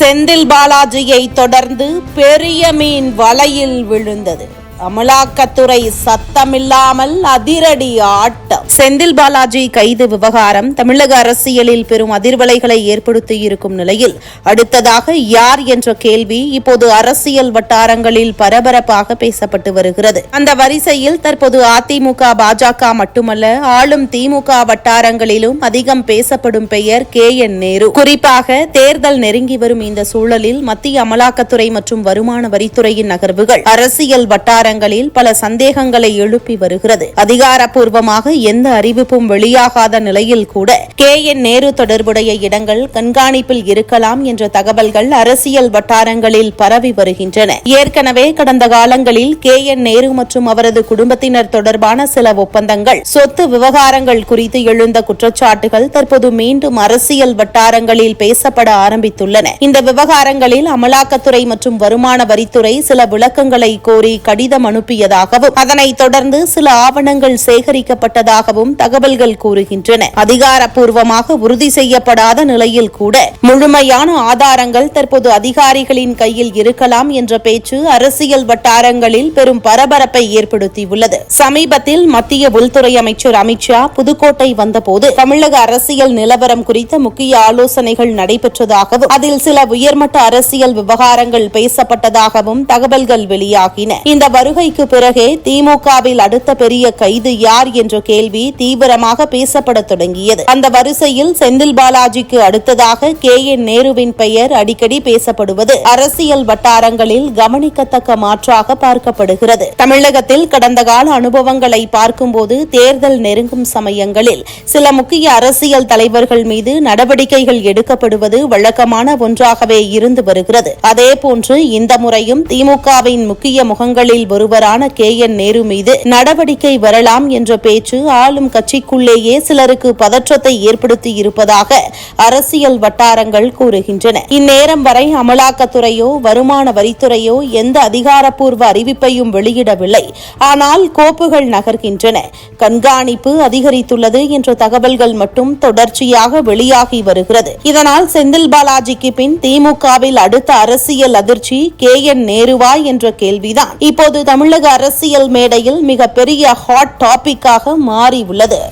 செந்தில் பாலாஜியை தொடர்ந்து பெரிய மீன் வலையில் விழுந்தது. அமலாக்கத்துறை சத்தமில்லாமல் அதிரடி ஆட்டம். செந்தில் பாலாஜி கைது விவகாரம் தமிழக அரசியலில் பெரும் அதிர்வலைகளை ஏற்படுத்தி இருக்கும் நிலையில் அடுத்ததாக யார் என்ற கேள்வி இப்போது அரசியல் வட்டாரங்களில் பரபரப்பாக பேசப்பட்டு வருகிறது. அந்த வரிசையில் தற்போது அதிமுக பாஜக மட்டுமல்ல ஆளும் திமுக வட்டாரங்களிலும் அதிகம் பேசப்படும் பெயர் கே. என். நேரு. குறிப்பாக தேர்தல் நெருங்கி வரும் இந்த சூழலில் மத்திய அமலாக்கத்துறை மற்றும் வருமான வரித்துறையின் நகர்வுகள் அரசியல் வட்டார வட்டாரங்களில் பல சந்தேகங்களை எழுப்பி வருகிறது. அதிகாரப்பூர்வமாக எந்த அறிவிப்பும் வெளியாகாத நிலையில் கூட கே என் நேரு தொடர்புடைய இடங்கள் கண்காணிப்பில் இருக்கலாம் என்ற தகவல்கள் அரசியல் வட்டாரங்களில் பரவி வருகின்றன. ஏற்கனவே கடந்த காலங்களில் கே என் நேரு மற்றும் அவரது குடும்பத்தினர் தொடர்பான சில ஒப்பந்தங்கள் சொத்து விவகாரங்கள் குறித்து எழுந்த குற்றச்சாட்டுகள் தற்போது மீண்டும் அரசியல் வட்டாரங்களில் பேசப்பட ஆரம்பித்துள்ளன. இந்த விவகாரங்களில் அமலாக்கத்துறை மற்றும் வருமான வரித்துறை சில விளக்கங்களை கோரி கடிதம் கடிதம் அனுப்பியதாகவும் அதனைத் தொடர்ந்து சில ஆவணங்கள் சேகரிக்கப்பட்டதாகவும் தகவல்கள் கூறுகின்றன. அதிகாரப்பூர்வமாக உறுதி செய்யப்படாத நிலையில் கூட முழுமையான ஆதாரங்கள் தற்போது அதிகாரிகளின் கையில் இருக்கலாம் என்ற பேச்சு அரசியல் வட்டாரங்களில் பெரும் பரபரப்பை ஏற்படுத்தியுள்ளது. சமீபத்தில் மத்திய உள்துறை அமைச்சர் அமித்ஷா புதுக்கோட்டை வந்தபோது தமிழக அரசியல் நிலவரம் குறித்த முக்கிய ஆலோசனைகள் நடைபெற்றதாகவும் அதில் சில உயர்மட்ட அரசியல் விவகாரங்கள் பேசப்பட்டதாகவும் தகவல்கள் வெளியாகின. இந்த வருகைக்கு பிறகே திமுகவில் அடுத்த பெரிய கைது யார் என்ற கேள்வி தீவிரமாக பேசப்பட தொடங்கியது. அந்த வரிசையில் செந்தில் பாலாஜிக்கு அடுத்ததாக கே என் நேருவின் பெயர் அடிக்கடி பேசப்படுவது அரசியல் வட்டாரங்களில் கவனிக்கத்தக்க மாற்றாக பார்க்கப்படுகிறது. தமிழகத்தில் கடந்த கால அனுபவங்களை பார்க்கும்போது தேர்தல் நெருங்கும் சமயங்களில் சில முக்கிய அரசியல் தலைவர்கள் மீது நடவடிக்கைகள் எடுக்கப்படுவது வழக்கமான ஒன்றாகவே இருந்து வருகிறது. அதேபோன்று இந்த முறையும் திமுகவின் முக்கிய முகங்களில் ஒருவரான கே என் நேரு மீது நடவடிக்கை வரலாம் என்ற பேச்சு ஆளும் கட்சிக்குள்ளேயே சிலருக்கு பதற்றத்தை ஏற்படுத்தி இருப்பதாக அரசியல் வட்டாரங்கள் கூறுகின்றன. இந்நேரம் வரை அமலாக்கத்துறையோ வருமான வரித்துறையோ எந்த அதிகாரப்பூர்வ அறிவிப்பையும் வெளியிடவில்லை. ஆனால் கோப்புகள் நகர்கின்றன. கண்காணிப்பு அதிகரித்துள்ளது என்ற தகவல்கள் மட்டும் தொடர்ச்சியாக வெளியாகி வருகிறது. இதனால் செந்தில் பாலாஜிக்கு பின் திமுகவில் அடுத்த அரசியல் அதிர்ச்சி கே என் நேருவா என்ற கேள்விதான். இப்போது தமிழக அரசியல் மேடையில் மிகப்பெரிய ஹாட் டாபிக்காக மாறியுள்ளது.